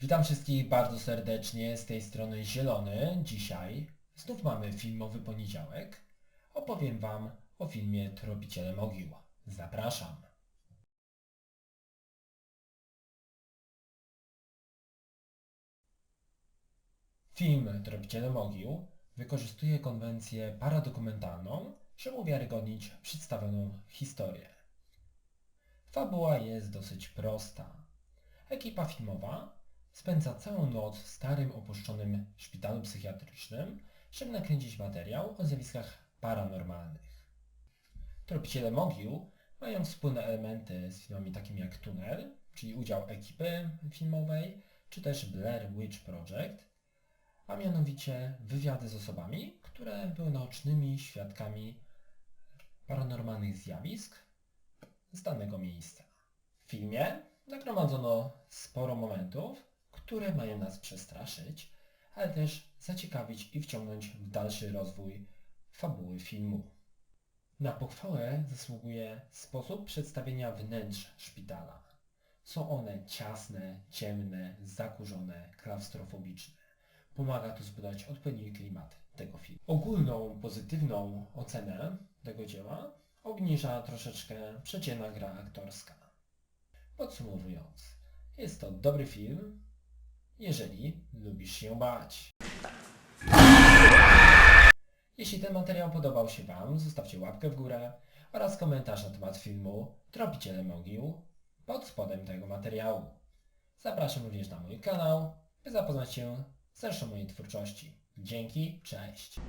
Witam wszystkich bardzo serdecznie, z tej strony Zielony. Dzisiaj znów mamy filmowy poniedziałek. Opowiem Wam o filmie Tropiciele Mogił. Zapraszam. Film Tropiciele Mogił wykorzystuje konwencję paradokumentalną, żeby uwiarygodnić przedstawioną historię. Fabuła jest dosyć prosta. Ekipa filmowa spędza całą noc w starym opuszczonym szpitalu psychiatrycznym, żeby nakręcić materiał o zjawiskach paranormalnych. Tropiciele Mogił mają wspólne elementy z filmami takimi jak Tunel, czyli udział ekipy filmowej, czy też Blair Witch Project, a mianowicie wywiady z osobami, które były naocznymi świadkami paranormalnych zjawisk z danego miejsca. W filmie nagromadzono sporo momentów, które mają nas przestraszyć, ale też zaciekawić i wciągnąć w dalszy rozwój fabuły filmu. Na pochwałę zasługuje sposób przedstawienia wnętrz szpitala. Są one ciasne, ciemne, zakurzone, klaustrofobiczne. Pomaga to zbudować odpowiedni klimat tego filmu. Ogólną pozytywną ocenę tego dzieła obniża troszeczkę przeciętna gra aktorska. Podsumowując, jest to dobry film, jeżeli lubisz się bać. Jeśli ten materiał podobał się Wam, zostawcie łapkę w górę oraz komentarz na temat filmu Tropiciele Mogił pod spodem tego materiału. Zapraszam również na mój kanał, by zapoznać się z resztą mojej twórczości. Dzięki, cześć!